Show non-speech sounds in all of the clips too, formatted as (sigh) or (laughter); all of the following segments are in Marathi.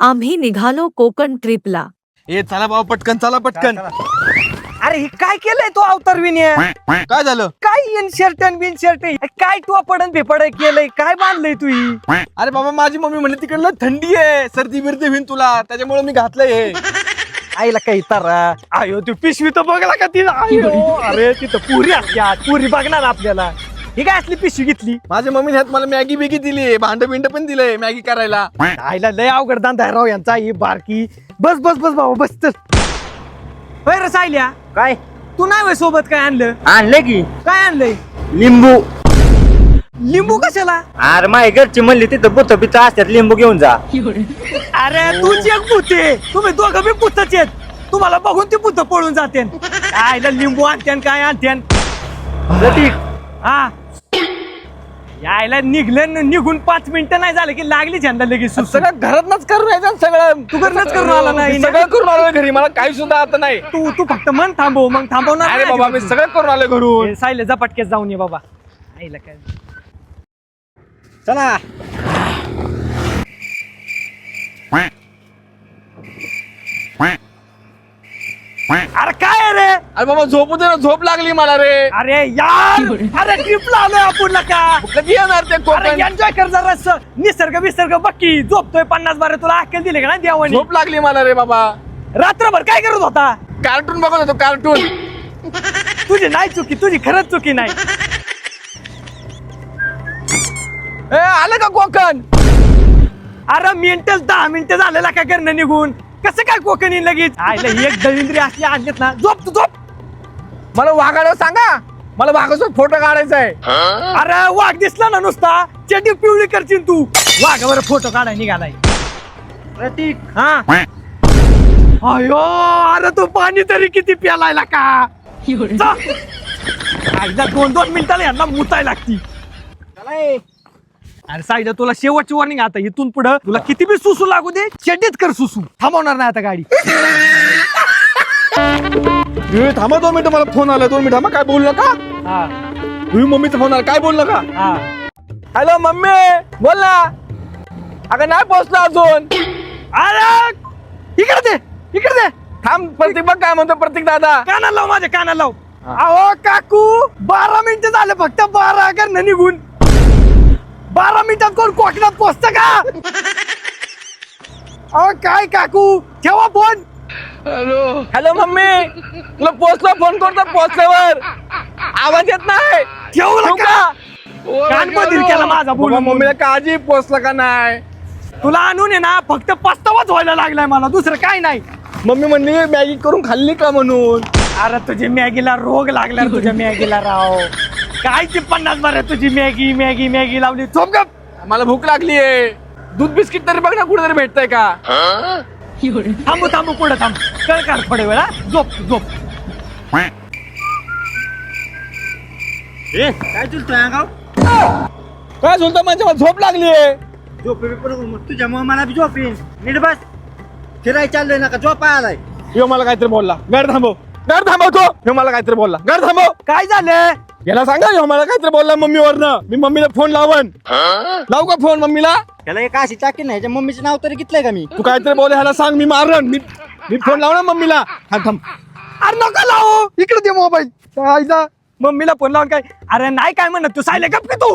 आम्ही निघालो कोकण ट्रिपला. ए चला बाबा पटकन चला पटकन. अरे हे काय केलंय तो अवतार विनय? काय झालं? काय इन शर्ट बिन शर्ट काय तू पडन बेपड केलंय? काय बांधलंय तू ही? अरे बाबा माझी मम्मी म्हणली तिकडलं थंडी आहे. सर्दी बिर्दी होईन तुला. त्याच्यामुळे मी घातलंय हे. आईला काही तारा आयो तू पिशवी तर बघला का ती आयो अरे तिथं पुरी असल्या पुरी बघणार आपल्याला. ही काय असली पिशवी घेतली? माझ्या मम्मीने ह्यात मला मॅगी बिगी दिली भांड बिंड पण दिलंय मॅगी करायला. आईला लय अवघड दांदा राव यांचा ही बारकी. बस बस बस बाबा बस चल. होय रे सायल्या. काय? तू नाही होय सोबत काय आणलं? आणले की. काय आणलंय? लिंबू. लिंबू कशाला? अरे माही घरची म्हणली तिथं बुत बित असतात लिंबू घेऊन जा. अरे तूच एक पुते तुम्ही दोघं बी पुतच आहेत. तुम्हाला बघून ती पुत पळून जाते आईला लिंबू आणते काय आणते प्रतीक हा. यायला निघलं न- निघून पाच मिनिटं नाही झालं की लागली झेंडा लगेच. सगळं घरातच करून यायचं सगळं तू घरनंच करून आला नाही? सगळं करून आलोय घरी मला काही सुद्धा आता नाही तू तू फक्त मन थांबव मग थांबवणार अरे नाही बाबा मी अजिबात. सगळं करून आलोय घरून ए, सायले झपाटक्यात जाऊन ये बाबा आईला काय चला अरे काय आहे रे अरे बाबा झोपू दे ना झोप लागली मला रे. अरे यार अरे ट्रिपला आलोय आपण का? कधी येणार ते अरे कोकण एन्जॉय कर जरा. निसर्ग विसर्ग बक्की झोपतोय पन्नास बारे तुला अक्कल दिले का ना देवानी? झोप लागली मला रे बाबा. रात्रभर काय करत होता? कार्टून बघत होतो कार्टून. तुझी नाही चुकी तुझी खरंच चुकी नाही. ए आलं का कोकण? अरे मिनिटच दहा मिनिटं झालेला काय करणं निघून? कसं काय कोकणी लगेच? आयला एक दळिंद्री असली आणलेत ना. झोप तू झोप. मला वाघाला सांगा. मला वाघासोबत फोटो काढायचा आहे. अरे वाघ दिसला ना नुसता. चेटी पिवळी करशील तू. वाघावर फोटो काढाय निघालाय. प्रतीक हा? अयो अरे तू पाणी तरी किती प्यालायला का? जा. आईला दोन दोन मिनिटाला यांना मुताय लागती. अरे साईला तुला शेवटची वॉर्निंग आता. इथून पुढं तुला किती बी सुसू लागू दे चेटीत कर सुसू. थांबवणार नाही आता गाडी. ए, थांबा दोन मिनिटं मला फोन आला दोन मिनिटं. थांबा काय बोलू नका? हा. तुम्ही मम्मीचा फोन आला काय बोलू नका? हा. हॅलो मम्मी बोल ना. अगं नाही पोहोचलो अजून. अरे इकडे दे इकडे दे. थांब प्रतीक बघ काय म्हणतो प्रतीक दादा. कानाला लाव माझ्या कानाला लाव. अहो काकू बारा मिनिटं झाले फक्त बारा करणं निघून. बारा मिनिटात कोण कोकणात पोचत का? अहो काय काकू? ठेवा फोन. हॅलो. Hello mummy. तुला पोहोचलो फोन करतो पोहोचल्यावर आवाज येत नाही. ठेवू नका. केला माझा. बाबा, मम्मीला काळजी पोहोचला का नाही? तुला आणून आहे ना फक्त पस्तावाच व्हायला लागलाय मला. दुसरं काय नाही. मम्मी म्हणली मॅगी करून खाल्ली का म्हणून? अरे तुझ्या मॅगीला रोग लागला तुझ्या मॅगीला राव. काय ती पन्नास बारा तुझी मॅगी मॅगी मॅगी लावली. झोप गप. मला भूक लागलीये. दूध बिस्किट तरी बघ ना कुठेतरी भेटतंय का? थांबू थांबू पुढे थांब. कर कर थोडे वेळा झोप झोप. ए, काय चुलतोय अंगाव काय झोलता माझ्या मला झोप लागलीये? झोप मग तुझ्यामुळे मला बी झोप येईन. नीट बस. फिराय चाललोय नका झोप आलाय. ह्यो मला काहीतरी बोलला. गाडी थांबव. गाडी थांबवतो ह्यो मला काहीतरी बोलला. गाडी थांबव. काय झालं याला सांगा ह्यो मला काहीतरी बोलला मम्मीवरनं. मी मम्मीला फोन लावन. लावू का फोन मम्मीला? त्याला एक अशी टाकी नाही ह्याच्या मम्मीचं नाव तरी घेतलंय का मी? तू काहीतरी बोल ह्याला सांग मी मारन. मी मी फोन लावणार मम्मीला? थांब थांब. अरे नका लावू. इकडे दे मोबाईल आईचा मम्मीला फोन लावून काय? अरे नाही काय म्हणत तू सायले गप की तू?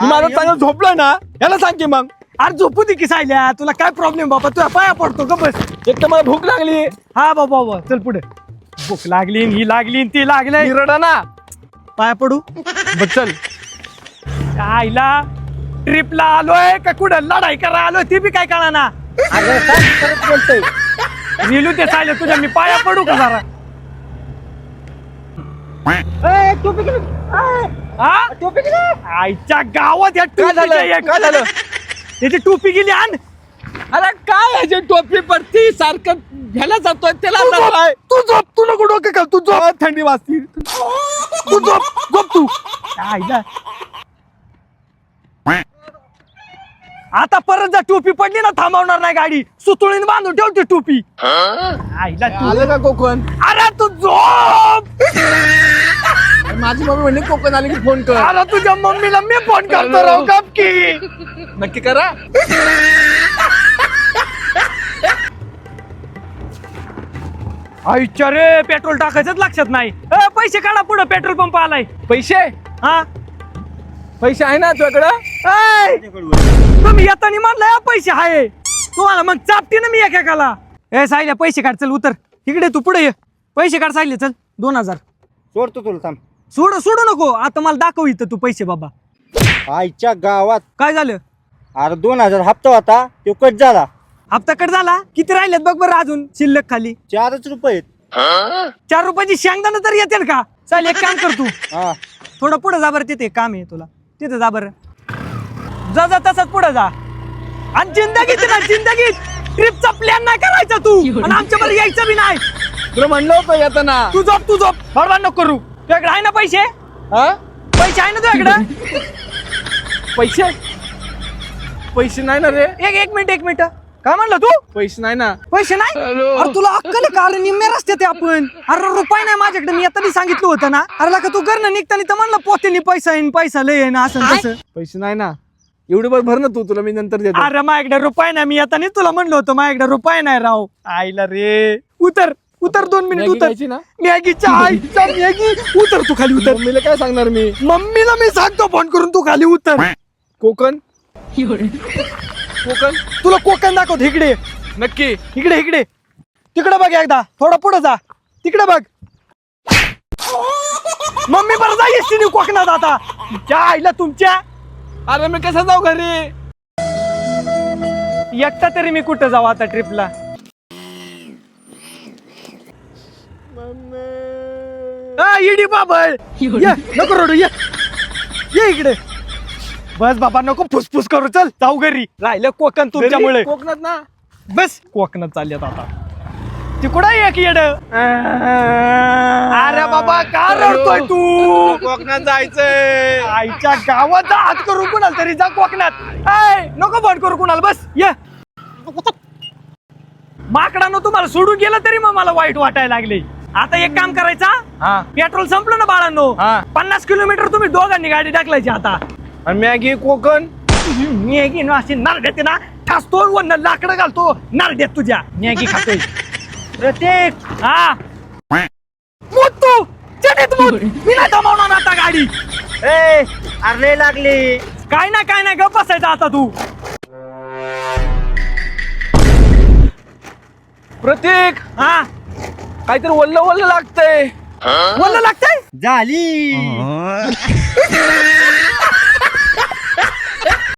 मी मारून चांगलं झोपलोय ना? याला सांग की मग. अरे झोपू दे की सायल्या तुला काय प्रॉब्लेम बाबा तुझ्या पाया पडतो का बस. एक तर मला भूक लागली. हा बाबा बाबा. चल पुढे. भूक लागली ही लागली ती लागले रडा ना. पाया पडू? चल. आईला ट्रिपला आलोय का कुठं लढाई करा आलोय ती बी काय कळा ना अगं काय परत बोलतोय? निलू ते सायले तुझ्या मी पाया पडू का जरा? ए, टोपी गेली. ए, हा? टोपी. आईच्या गावात या काय झालं? काय झालं? त्याची टोपी गेली आण. अरे काय ह्याची टोपी पडती? सारखं घ्यायला जातोय त्याला तू झोप, तू झोप तू नको डोकं का तू झोप. झोप थंडी वाजती. Good job. झोप तू काय जा आता परत जा टोपी पडली ना थांबवणार नाही गाडी. सुतुळीने बांधून ठेवते टोपी. आलं का कोकण? अरे तू झोप. माझी मम्मी म्हणली कोकण आली की फोन कर. अरे तुझ्या मम्मीला मी फोन करतो राव का की. नक्की करा. आईच्या रे पेट्रोल टाकायचंच लक्षात नाही. ए, पैसे काढा पुढं पेट्रोल पंप आलाय. पैसे? हा. पैसे आहे ना तुझ्याकडं? तुम्ही येताना म्हणलाय पैसे आहे. तुम्हाला मग चापटी ना मी एकेकाला. ए सायल्या पैसे काढ चल उतर. इकडे तू पुढे ये. पैसे काढ सायले चल. दोन हजार. सोडतो तुला थांब. सोड सोडू नको. आता मला दाखव इथं तू पैसे बाबा. आईच्या गावात. काय झालं? अरे दोन हजार हप्ता होता तो कट झाला. हप्ता कट झाला? किती राहिलेत बघ बरं अजून शिल्लक खाली? चारच रुपये आहेत. चार रुपयाची शेंगदाणा तर येतील का? चाल एक काम कर तू. हा. थोडं पुढे जा बरं तिथे काम आहे तुला. तिथे जा बरं. जा जा तसंच पुढे जा. आणि जिंदगीत ना जिंदगीत. ट्रिपचा प्लॅन नाही करायचा तू. आणि आमच्या बरं यायचं बी नाही. तुला म्हणलं होतं येताना तू झोप तू झोप. बडबड नको करू. तुझ्याकडे आहे ना पैसे? हा? पैसे आहे ना तुझ्याकडे पैसे? पैसे नाही ना रे. एक एक मिनिट एक मिनिट. काय म्हणलं तू? पैसे नाही ना. पैसे नाही? अरे तुला अक्कल आहे का? अरे निम्मे रस्ते ते आपण. अरे रुपये नाही माझ्याकडे. मी आता सांगितलं होतं ना. अरे का तू घरनं निघताना तर म्हणलं पोतेनी पैसा येईन पैसा लय आहे ना असं आणि तसं. पैसे नाही ना. एवढी बर भर ना तू तुला मी नंतर देतो. अरे माझ्याकडे रुपये नाही. मी आता तुला म्हणलं होतं माझ्याकडे रुपये नाही राव. आईला रे. उतर उतर दोन मिनिट उतर. खायची ना? मॅगीच्या आईच्या मॅगी. उतर तू खाली उतर. मम्मीला काय सांगणार मी? मम्मीला मी सांगतो फोन करून तू खाली उतर. कोकण? कोकण? तुला कोकण दाखवत इकडे नक्की. इकडे इकडे. तिकडे बघ एकदा. थोडं पुढे जा. तिकडे बघ. मम्मी बरं जा एसटीने कोकणात आता. त्या आईला तुमच्या. अरे मी कसं जाऊ घरी? एकटा तरी मी कुठं जाऊ आता ट्रिपला इडी बाबळ ये नको रडू ये. ये इकडे. बस बाबा नको फुसफुस करू चल जाऊ घरी. राहिलं कोकण तुमच्यामुळे? कोकणात ना? बस कोकणात चालल्यात आता. तिकडं एक येड. अरे बाबा का रडतोय तू? कोकणात जायचंय. आईच्या गावात जा हात करू कुणाला तरी जा कोकणात. नको फोन करू कुणाला बस ये. माकडानं तुम्हाला सोडून गेलं तरी मग मला वाईट वाटायला लागले. आता एक काम करायचा हा. पेट्रोल संपलं ना बाळांनो? हा. पन्नास किलोमीटर तुम्ही दोघांनी गाडी टाकलायची आता. आणि मॅगी कोकण. मॅगी ना अशी नारड्यात ना ठासतो वन लाकडं घालतो नारड्यात तुझ्या. मॅगी खातोय. प्रत्येक हा. मूत तू चटेत मूत मी नाही थांबवणार आता गाडी. ए अरे लागली. काय ना काय नाही गप बसायचं आता तू. प्रतीक हा. काहीतरी वल्ल वल्ल लागतंय. बोललं लागतंय? झाली. (laughs)